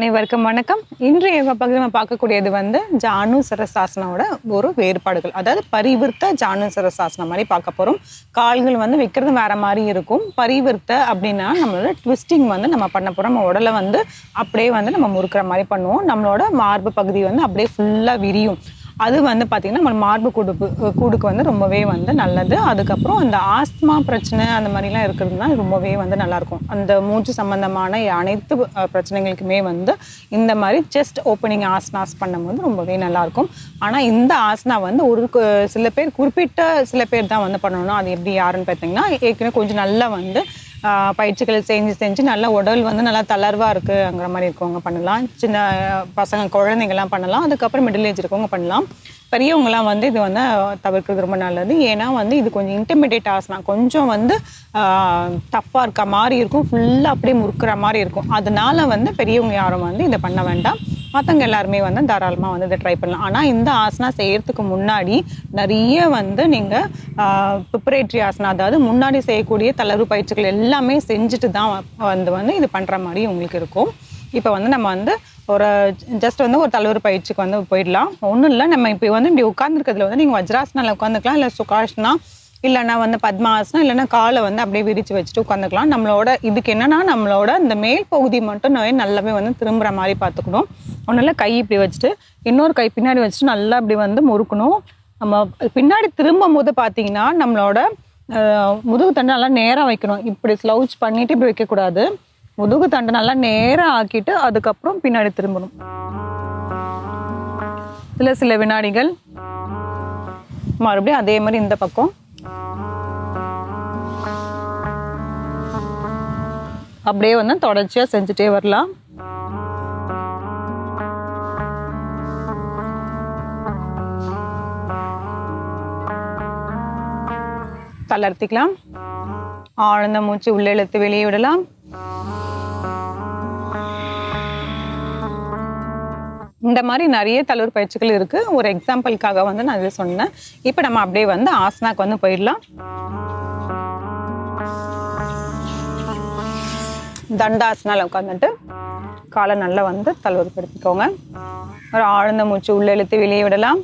அனைவருக்கும் வணக்கம். இன்றைய யோகா நம்ம பார்க்கக்கூடியது வந்து ஜானு சரசாசனோட ஒரு வேறுபாடுகள். அதாவது பரிவிர்த்த ஜானு சரசாசனம் மாதிரி பார்க்க போகிறோம் கால்கள் வந்து வைக்கிறது வேற மாதிரி இருக்கும். பரிவிர்த்த அப்படின்னா நம்மளோட ட்விஸ்டிங் வந்து நம்ம பண்ண போகிறோம் நம்ம உடலை வந்து அப்படியே வந்து நம்ம முறுக்கிற மாதிரி பண்ணுவோம். நம்மளோட மார்பு பகுதி வந்து அப்படியே ஃபுல்லாக விரியும். அது வந்து பார்த்திங்கன்னா நம்ம மார்பு கூடுப்பு கூடுக்கு வந்து ரொம்பவே வந்து நல்லது. அதுக்கப்புறம் அந்த ஆஸ்துமா பிரச்சனை அந்த மாதிரிலாம் இருக்கிறதுனா ரொம்பவே வந்து நல்லாயிருக்கும். அந்த மூச்சு சம்மந்தமான அனைத்து பிரச்சனைகளுக்குமே வந்து இந்த மாதிரி செஸ்ட் ஓப்பனிங் ஆசனாஸ் பண்ணும்போது ரொம்பவே நல்லாயிருக்கும். ஆனால் இந்த ஆசனா வந்து ஒரு கு- சில பேர் குறிப்பிட்ட சில பேர் தான் வந்து பண்ணணும் அது எப்படி யாருன்னு பார்த்தீங்கன்னா ஏற்கனவே கொஞ்சம் நல்லா வந்து பயிற்சிகள் செஞ்சு செஞ்சு நல்லா உடல் வந்து நல்லா தளர்வாக இருக்குங்கிற மாதிரி இருக்கவங்க பண்ணலாம். சின்ன பசங்க குழந்தைங்கலாம் பண்ணலாம். அதுக்கப்புறம் மிடில் ஏஜ் இருக்கவங்க பண்ணலாம். பெரியவங்களாம் வந்து இது வந்து தவிர்க்கிறது ரொம்ப நல்லது. ஏன்னா வந்து இது கொஞ்சம் இன்டர்மீடியட் ஆசனா கொஞ்சம் வந்து டஃப்பாக இருக்க மாதிரி இருக்கும். ஃபுல்லாக அப்படியே முறுக்கிற மாதிரி இருக்கும். அதனால வந்து பெரியவங்க யாரும் வந்து இதை பண்ண வேண்டாம். மற்றவங்க எல்லாருமே வந்து தாராளமாக வந்து இதை ட்ரை பண்ணலாம். ஆனால் இந்த ஆசனா செய்கிறதுக்கு முன்னாடி நிறைய வந்து நீங்கள் ப்ரிப்பரேட்ரி ஆசனா அதாவது முன்னாடி செய்யக்கூடிய தளர்வு பயிற்சிகள் எல்லாமே செஞ்சுட்டு தான் வந்து வந்து இது பண்ணுற மாதிரி உங்களுக்கு இருக்கும். இப்போ வந்து நம்ம வந்து ஒரு ஜஸ்ட் வந்து ஒரு தலைவர் பயிற்சிக்கு வந்து போயிடலாம். ஒன்றும் இல்லை நம்ம இப்போ வந்து இப்படி உட்காந்துருக்கிறதுல வந்து நீங்கள் வஜ்ராசனில் உட்காந்துக்கலாம் இல்லை சுகாசனா இல்லைன்னா வந்து பத்மாசனம் இல்லைன்னா காலை வந்து அப்படியே விரித்து வச்சுட்டு உட்காந்துக்கலாம் நம்மளோட இதுக்கு என்னென்னா நம்மளோட இந்த மேல் பகுதி மட்டும் நோய் நல்லாவே வந்து திரும்புகிற மாதிரி பார்த்துக்கணும். ஒன்றும் இல்லை கை இப்படி வச்சுட்டு இன்னொரு கை பின்னாடி வச்சுட்டு நல்லா இப்படி வந்து முறுக்கணும். நம்ம பின்னாடி திரும்பும் போது பார்த்தீங்கன்னா நம்மளோட முதுகு தண்டை நல்லா நேராக வைக்கணும். இப்படி ஸ்லவுச் பண்ணிட்டு இப்படி வைக்கக்கூடாது. முதுகு தண்டை நல்லா நேராக ஆக்கிட்டு அதுக்கப்புறம் பின்னாடி திரும்பணும். சில சில வினாடிகள் மறுபடியும் அதே மாதிரி இந்த பக்கம். அப்படியே வந்து தொடர்ச்சியாக செஞ்சுட்டே வரலாம். தளர்த்திக்கலாம். ஆழ்ந்த மூச்சு உள்ளே இழுத்து வெளியே விடலாம். இந்த மாதிரி நிறைய தளர்வு பயிற்சிகள் இருக்கு. ஒரு எக்ஸாம்பிளுக்காக வந்து நான் இதை சொன்னேன். இப்போ நம்ம அப்படியே வந்து ஆசனாக்கு வந்து போயிடலாம். தண்டாசனால் உட்காந்துட்டு காலை நல்லா வந்து தளர்வுபடுத்திக்கோங்க. ஒரு ஆழ்ந்த மூச்சு உள்ள இழுத்து வெளியே விடலாம்.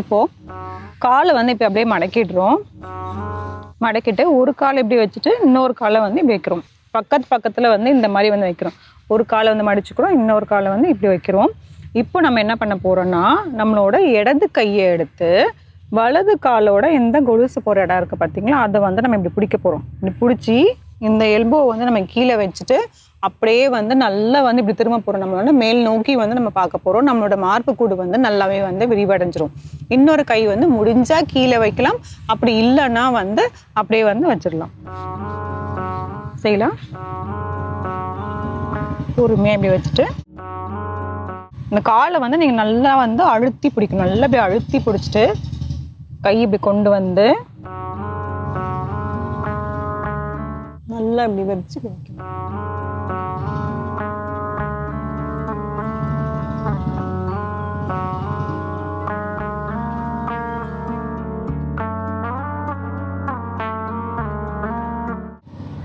இப்போது காலை வந்து இப்போ அப்படியே மடக்கிடுறோம். மடக்கிட்டு ஒரு காலை இப்படி வச்சுட்டு இன்னொரு காலை வந்து இப்படி வைக்கிறோம். பக்கத்து பக்கத்தில் வந்து இந்த மாதிரி வந்து வைக்கிறோம். ஒரு காலை வந்து மடிச்சுக்கிறோம் இன்னொரு காலை வந்து இப்படி வைக்கிறோம். இப்போ நம்ம என்ன பண்ண போகிறோன்னா நம்மளோட இடது கையை எடுத்து வலது காலோட எந்த கொலுசு போகிற இடம் இருக்குது பார்த்தீங்களா அதை வந்து நம்ம இப்படி பிடிக்க போகிறோம் இப்படி பிடிச்சி இந்த எல்போ வந்து நம்ம கீழே வச்சுட்டு அப்படியே வந்து நல்லா வந்து இப்படி திரும்ப போகிறோம் நம்ம வந்து மேல் நோக்கி வந்து நம்ம பார்க்க போகிறோம் நம்மளோட மார்பு கூடு வந்து நல்லாவே வந்து விரிவடைஞ்சிரும். இன்னொரு கை வந்து முடிஞ்சால் கீழே வைக்கலாம். அப்படி இல்லைன்னா வந்து அப்படியே வந்து வச்சிடலாம். செய்யலாம் பொறுமையாக இப்படி வச்சுட்டு இந்த காலை வந்து நீங்கள் நல்லா வந்து அழுத்தி பிடிக்கணும். நல்லா இப்படி அழுத்தி பிடிச்சிட்டு கை இப்படி கொண்டு வந்து நல்லா இப்படி வச்சு இப்படி வைக்கணும்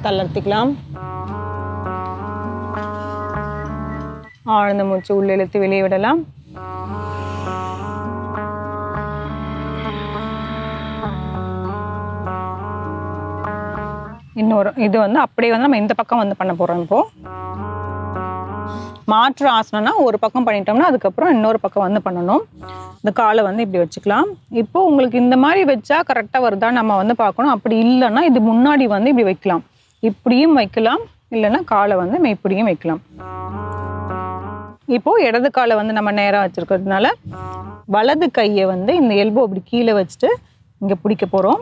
தளர்த்திக்கலாம் ஆழ்ந்த மூச்சு உள்ள இழுத்து வெளியே விடலாம் இன்னொரு இது வந்து அப்படியே வந்து நம்ம இந்த பக்கம் வந்து பண்ண போகிறோம் இப்போது மாற்று ஆசனம்னா ஒரு பக்கம் பண்ணிட்டோம்னா அதுக்கப்புறம் இன்னொரு பக்கம் வந்து பண்ணணும். இந்த காலை வந்து இப்படி வச்சுக்கலாம். இப்போ உங்களுக்கு இந்த மாதிரி வச்சா கரெக்டாக வருதா நம்ம வந்து பார்க்கணும். அப்படி இல்லைன்னா இது முன்னாடி வந்து இப்படி வைக்கலாம். இப்படியும் வைக்கலாம். இல்லைன்னா காலை வந்து நம்ம இப்படியும் வைக்கலாம். இப்போது இடது காலை வந்து நம்ம நேராக வச்சுருக்கிறதுனால வலது கையை வந்து இந்த எல்போ அப்படி கீழே வச்சுட்டு இங்கே பிடிக்க போகிறோம்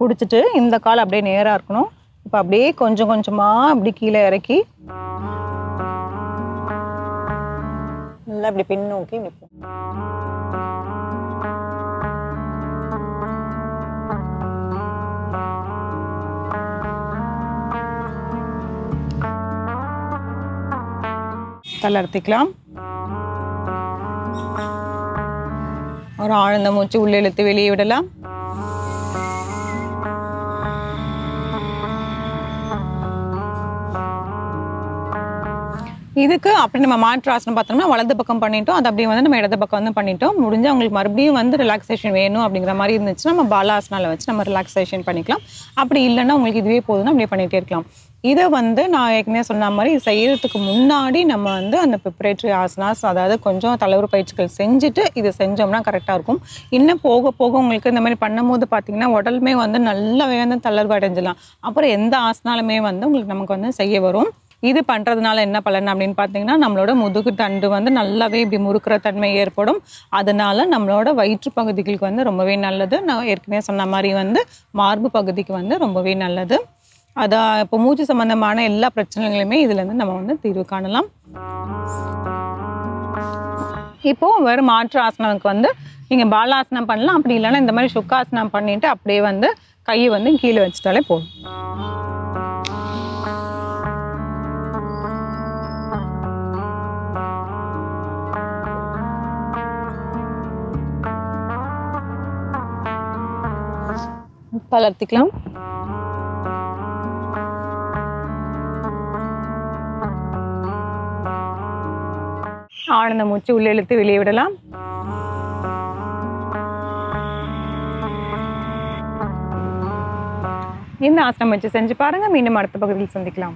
பிடிச்சிட்டு இந்த கால் அப்படியே நேராக இருக்கணும். இப்போ அப்படியே கொஞ்சம் கொஞ்சமாக அப்படி கீழே இறக்கி நல்லா இப்படி பின்னோக்கி இப்படி தளர்த்திக்கலாம் ஒரு ஆழ்ந்த மூச்சு உள்ளே இழுத்து வெளியே விடலாம். இதுக்கு அப்படி நம்ம மாற்று ஆசனம் பார்த்தோம்னா வலது பக்கம் பண்ணிட்டோம். அது அப்படியே வந்து நம்ம இடது பக்கம் வந்து பண்ணிட்டோம். முடிஞ்சு அவங்களுக்கு மறுபடியும் வந்து ரிலாக்ஸேஷன் வேணும் அப்படிங்கிற மாதிரி இருந்துச்சுன்னா நம்ம பாலாசனால வச்சு நம்ம ரிலாக்ஸேஷன் பண்ணிக்கலாம். அப்படி இல்லைன்னா உங்களுக்கு இதுவே போதும்னா அப்படியே பண்ணிகிட்டே இருக்கலாம். இதை வந்து நான் ஏற்கனவே சொன்ன மாதிரி செய்கிறதுக்கு செய்யறதுக்கு முன்னாடி நம்ம வந்து அந்த ப்ரிப்பரேட்டரி ஆசனாஸ் அதாவது கொஞ்சம் தலைவர் பயிற்சிகள் செஞ்சுட்டு இது செஞ்சோம்னா கரெக்டாக இருக்கும். இன்னும் போக போக உங்களுக்கு இந்த மாதிரி பண்ணும்போது பார்த்தீங்கன்னா உடலுமே வந்து நல்லாவே வந்து தளர்வு அடைஞ்சலாம் அப்புறம் எந்த ஆசனாலுமே வந்து உங்களுக்கு நமக்கு வந்து செய்ய வரும். இது பண்ணுறதுனால என்ன பலன் அப்படின்னு பார்த்தீங்கன்னா நம்மளோட முதுகு தண்டு வந்து நல்லாவே இப்படி முறுக்கிற தன்மை ஏற்படும். அதனால நம்மளோட வயிற்று பகுதிகளுக்கு வந்து ரொம்பவே நல்லது. நான் ஏற்கனவே சொன்ன மாதிரி வந்து மார்பு பகுதிக்கு வந்து ரொம்பவே நல்லது. அதான் இப்போ மூச்சு சம்பந்தமான எல்லா பிரச்சனைகளையுமே இதுலேருந்து நம்ம வந்து தீர்வு காணலாம். இப்போ வெறும் மாற்று ஆசனம்க்கு வந்து நீங்கள் பாலாசனம் பண்ணலாம். அப்படி இல்லைன்னா இந்த மாதிரி சுக்காசனம் பண்ணிட்டு அப்படியே வந்து கையை வந்து கீழே வச்சுட்டாலே போதும். பலர்த்திக்கலாம் ஆனந்த மூச்சு உள்ளே இழுத்து வெளியே விடலாம். இந்த ஆசனம் வச்சு செஞ்சு பாருங்க. மீண்டும் அடுத்த பகுதியில் சந்திக்கலாம்.